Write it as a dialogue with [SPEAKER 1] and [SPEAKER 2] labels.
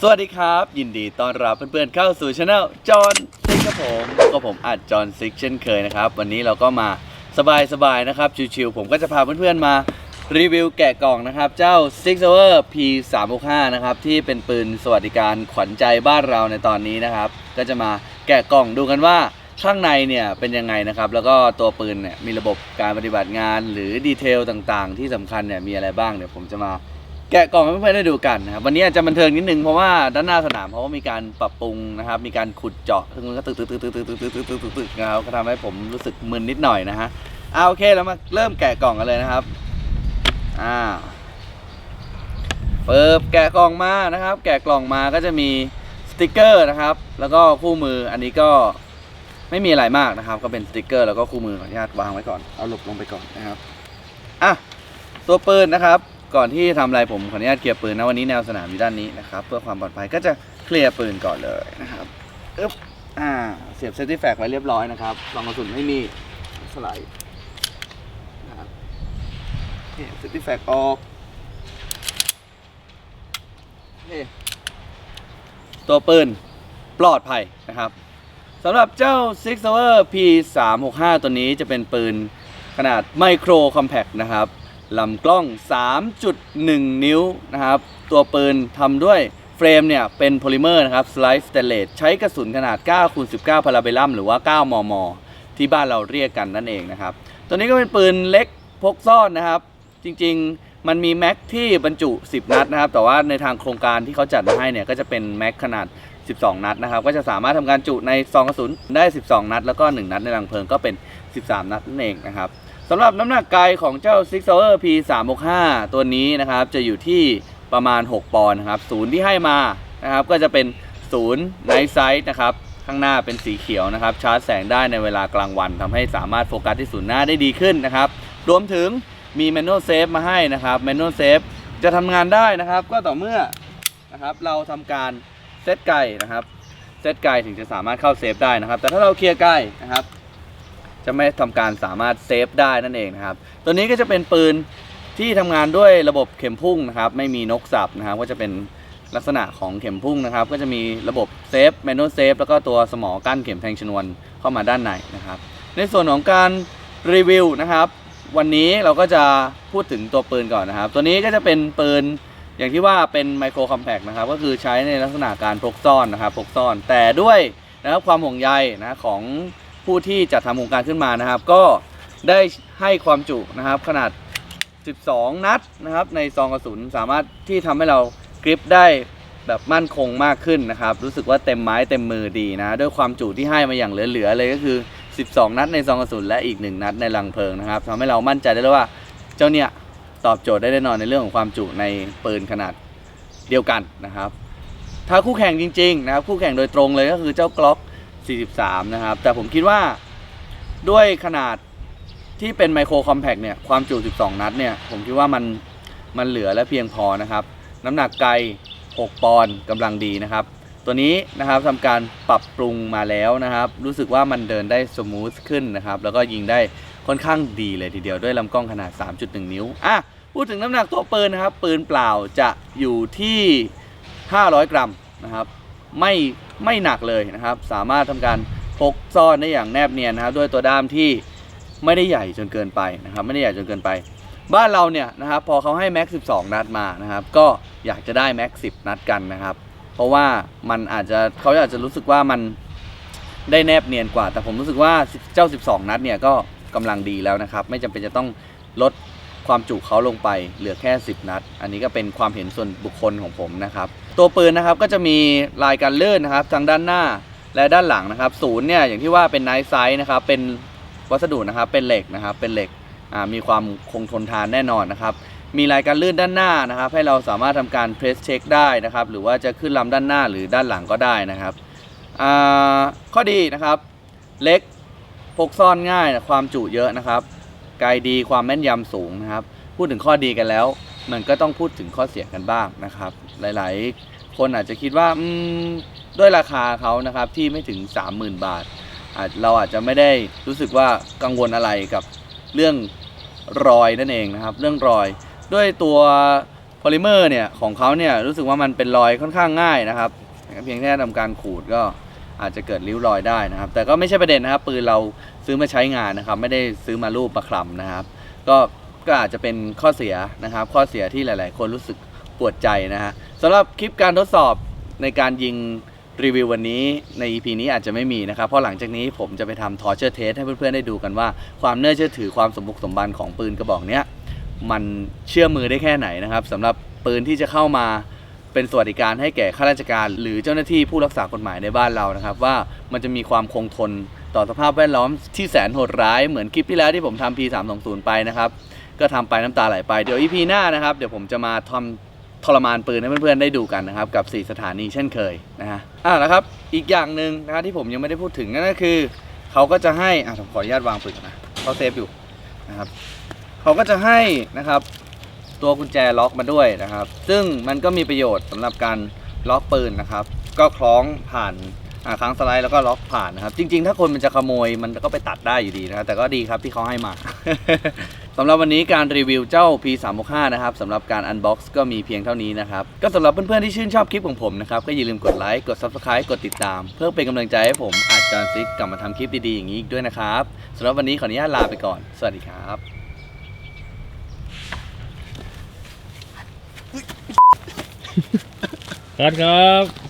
[SPEAKER 1] สวัสดีครับ ยินดีต้อนรับเพื่อนๆเข้าสู่ช anel จอห์นซิกครับผมก็ผมอัดจอห์นซิกเช่นเคยนะครับ วันนี้เราก็มาสบายๆนะครับ ชิวๆผมก็จะพาเพื่อนๆมารีวิวแกะกล่องนะครับ เจ้า Six Hour P 3 6 5นะครับ ที่เป็นปืนสวัสดิการขวัญใจบ้านเราในตอนนี้นะครับ ก็จะมาแกะกล่องดูกันว่าข้างในเนี่ยเป็นยังไงนะครับ แล้วก็ตัวปืนเนี่ยมีระบบการปฏิบัติงานหรือดีเทลต่างๆ ที่สำคัญเนี่ยมีอะไรบ้างเดี๋ยวผมจะมา แกะกล่องให้เพื่อนๆได้ดูกันนะครับวันนี้อาจจะบันเทิงนิดนึงเพราะว่าด้านหน้าสนามเพราะว่ามีการปรับปรุงนะครับ มีการขุดเจาะซึ่งมันก็ตึกตึกตึกตึกตึกตึกตึกตึกตึกตึกตึกนะครับก็ทำให้ผมรู้สึกมึนนิดหน่อยนะฮะเอาโอเคเรามาเริ่มแกะกล่องกันเลยนะครับอ่าเปิดแกะกล่องมานะครับ แกะกล่องมาก็จะมีสติกเกอร์นะครับ แล้วก็คู่มืออันนี้ก็ไม่มีอะไรมากนะครับ ก็เป็นสติกเกอร์แล้วก็คู่มือขออนุญาตวางไว้ก่อนเอาหลบลงไปก่อนนะครับอะตัวปืนนะครับ ก่อนที่ทำอะไรผมขออนุญาตเคลียร์ปืนนะวันนี้แนวสนามอยู่ด้านนี้นะครับเพื่อความปลอดภัยก็จะเคลียร์ปืนก่อนเลยนะครับอึ๊บอ่าเสียบเซฟตี้แฟกไว้เรียบร้อยนะครับรองกระสุนไม่มีสไลด์นะครับนี่เซฟตี้แฟกออกนี่ตัวปืนปลอดภัยนะครับสำหรับเจ้า Six Hour P 3 6 5 ตัวนี้จะเป็นปืนขนาดไมโครคอมแพคนะครับ ลำกล้อง 3.1 นิ้วนะครับ ตัวปืนทำด้วยเฟรมเนี่ยเป็นโพลิเมอร์นะครับสไลด์สเตนเลสใช้กระสุนขนาด 9 คูณ 19 พาราเบลัมหรือว่า 9 มม ที่บ้านเราเรียกกันนั่นเองนะครับ ตัวนี้ก็เป็นปืนเล็กพกซ่อนนะครับ จริงๆมันมีแม็กที่บรรจุ 10 นัดนะครับ แต่ว่าในทางโครงการที่เขาจัดมาให้เนี่ยก็จะเป็นแม็กขนาด 12 นัดนะครับ ก็จะสามารถทำการจุในซองกระสุนได้ 12 นัด แล้วก็ 1 นัดในรังเพลิงก็เป็น 13 นัดนั่นเองนะครับ สำหรับน้ำหนักไกลของเจ้า Six Hour P 3 6 5ตัวนี้นะครับ จะอยู่ที่ประมาณ 6 ปอนด์นะครับศูนย์ที่ให้มานะครับ ก็จะเป็นศูนย์ไนท์ไซส์นะครับ ข้างหน้าเป็นสีเขียวนะครับ ชาร์จแสงได้ในเวลากลางวันทำให้สามารถโฟกัสที่ศูนย์หน้าได้ดีขึ้นนะครับ รวมถึงมี Manual Save มาให้นะครับ Manual Save จะทำงานได้นะครับ ก็ต่อเมื่อนะครับเราทำการเซตไกลนะครับเซตไกลถึงจะสามารถเข้าเซฟได้นะครับ แต่ถ้าเราเคลียร์ไกลนะครับ จะไม่ทำการสามารถเซฟได้นั่นเองนะครับ ตัวนี้ก็จะเป็นปืนที่ทำงานด้วยระบบเข็มพุ่งนะครับ ไม่มีนกสับนะครับ ก็จะเป็นลักษณะของเข็มพุ่งนะครับ ก็จะมีระบบเซฟแมนนวลเซฟแล้วก็ตัวสมอกั้นเข็มแทงชนวนเข้ามาด้านในนะครับ ในส่วนของการรีวิวนะครับ วันนี้เราก็จะพูดถึงตัวปืนก่อนนะครับ ตัวนี้ก็จะเป็นปืนอย่างที่ว่าเป็นไมโครคอมแพคนะครับ ก็คือใช้ในลักษณะการพกซ่อนนะครับพกซ่อน แต่ด้วยนะครับความห่วงใยนะของ ผู้ที่จัดทำโครงการขึ้นมานะครับ ก็ได้ให้ความจุนะครับขนาด 12 นัดนะครับในซองกระสุนสามารถที่ทำให้เรากริปได้แบบมั่นคงมากขึ้นนะครับ รู้สึกว่าเต็มไม้เต็มมือดีนะ ด้วยความจุที่ให้มาอย่างเหลือๆเลยก็คือ 12 นัดในซองกระสุนและอีก 1 นัดในลังเพลิงนะครับทำให้เรามั่นใจได้เลยว่าเจ้าเนี่ยตอบโจทย์ได้แน่นอนในเรื่องของความจุในปืนขนาดเดียวกันนะครับ ถ้าคู่แข่งจริงๆนะครับคู่แข่งโดยตรงเลยก็คือเจ้ากล็อก 43 นะครับ แต่ผมคิดว่าด้วยขนาดที่เป็นไมโครคอมแพคเนี่ยความจุ 12 นัดเนี่ย ผมคิดว่ามันมันเหลือและเพียงพอนะครับ น้ำหนักไกล 6 ปอนด์กำลังดีนะครับ ตัวนี้นะครับทำการปรับปรุงมาแล้วนะครับ รู้สึกว่ามันเดินได้สมูทขึ้นนะครับ แล้วก็ยิงได้ค่อนข้างดีเลยทีเดียวด้วยลำกล้องขนาด 3.1 นิ้วอะพูดถึงน้ำหนักตัวปืนนะครับ ปืนเปล่าจะอยู่ที่ 500 กรัมนะครับ ไม่ ไม่หนักเลยนะครับ สามารถทำการพกซ่อนได้อย่างแนบเนียนนะครับด้วยตัวด้ามที่ไม่ได้ใหญ่จนเกินไปนะครับ ไม่ได้ใหญ่จนเกินไป บ้านเราเนี่ยนะครับพอเขาให้แม็ก 12 นัดมานะครับ ก็อยากจะได้แม็ก 10 นัดกันนะครับ เพราะว่ามันอาจจะเขาอาจจะรู้สึกว่ามันได้แนบเนียนกว่า แต่ผมรู้สึกว่าเจ้า 12 นัดเนี่ยก็กำลังดีแล้วนะครับ ไม่จำเป็นจะต้องลด ความจุเขาลงไปเหลือแค่ 10 นัด อันนี้ก็เป็นความเห็นส่วนบุคคลของผมนะครับ ตัวปืนนะครับก็จะมีลายการเลื่อนนะครับทางด้านหน้าและด้านหลังนะครับศูนย์เนี่ยอย่างที่ว่าเป็นไนท์ไซส์นะครับเป็นวัสดุนะครับเป็นเหล็กนะครับเป็นเหล็กมีความคงทนทานแน่นอนนะครับมีลายการลื่นด้านหน้านะครับ ให้เราสามารถทำการเพรสเช็คได้นะครับ หรือว่าจะขึ้นลำด้านหน้าหรือด้านหลังก็ได้นะครับข้อดีนะครับ เล็กพกซ่อนง่ายความจุเยอะนะครับ กลดีความแม่นยำสูงนะครับ พูดถึงข้อดีกันแล้ว มันก็ต้องพูดถึงข้อเสียกันบ้างนะครับ หลายๆ คนอาจจะคิดว่าด้วยราคาเขานะครับที่ไม่ถึง 30,000 บาทอาจเราอาจจะไม่ได้รู้สึกว่ากังวลอะไรกับเรื่องรอยนั่นเองนะครับ เรื่องรอยด้วยตัวพอลิเมอร์เนี่ยของเขาเนี่ยรู้สึกว่ามันเป็นรอยค่อนข้างง่ายนะครับ เพียงแค่ทำการขูดก็อาจจะเกิดริ้วรอยได้นะครับ แต่ก็ไม่ใช่ประเด็นนะครับ ปืนเรา ซื้อมาใช้งานนะครับ ไม่ได้ซื้อมารูปมาคลำนะครับ ก็ก็อาจจะเป็นข้อเสียนะครับ ข้อเสียที่หลาย ๆ คนรู้สึกปวดใจนะฮะสำหรับคลิปการทดสอบในการยิงรีวิววันนี้ใน EP นี้อาจจะไม่มีนะครับ เพราะหลังจากนี้ผมจะไปทำทอร์เชอร์เทสให้เพื่อน ๆ ได้ดูกันว่า ความเน่าเชื่อถือความสมบุกสมบันของปืนกระบอกเนี้ยมันเชื่อมือได้แค่ไหนนะครับสำหรับปืนที่จะเข้ามา เป็นสวัสดิการให้แก่ข้าราชการ หรือเจ้าหน้าที่ผู้รักษากฎหมายในบ้านเรานะครับว่ามันจะมีความคงทนต่อสภาพแวดล้อมที่แสนโหดร้ายเหมือนคลิปที่แล้วที่ผมทำ P320 ไปนะครับก็ทำไปน้ำตาไหลไปเดี๋ยว EP หน้านะครับเดี๋ยวผมจะมาทำทรมานปืนให้เพื่อนๆได้ดูกันนะครับกับ 4 สถานีเช่นเคยนะฮะอะนะครับอีกอย่างหนึ่งนะที่ผมยังไม่ได้พูดถึงนั่นก็คือเขาก็จะให้อะผมขออนุญาตวางปืนก่อนนะเขาเซฟอยู่นะครับเขาก็จะให้นะครับ ตัวกุญแจล็อกมาด้วยนะครับ ซึ่งมันก็มีประโยชน์สำหรับการล็อกปืนนะครับ ก็คล้องผ่านค้างสไลด์แล้วก็ล็อกผ่านนะครับ จริง ๆ ถ้าคนมันจะขโมยมันก็ไปตัดได้อยู่ดีนะครับแต่ก็ดีครับที่เขาให้มา สำหรับวันนี้การรีวิวเจ้า P365 นะครับสำหรับการ Unbox ก็มีเพียงเท่านี้นะครับ ก็สำหรับเพื่อนๆที่ชื่นชอบคลิปของผมนะครับ ก็อย่าลืมกดไลค์กด Subscribe กดติดตาม เพื่อเป็นกำลังใจให้ผมอาจจารย์ซิกกลับมาทำคลิปดีๆอย่างนี้อีกด้วยนะครับสำหรับวันนี้ขออนุญาตลาไปก่อน สวัสดีครับ
[SPEAKER 2] ครับครับ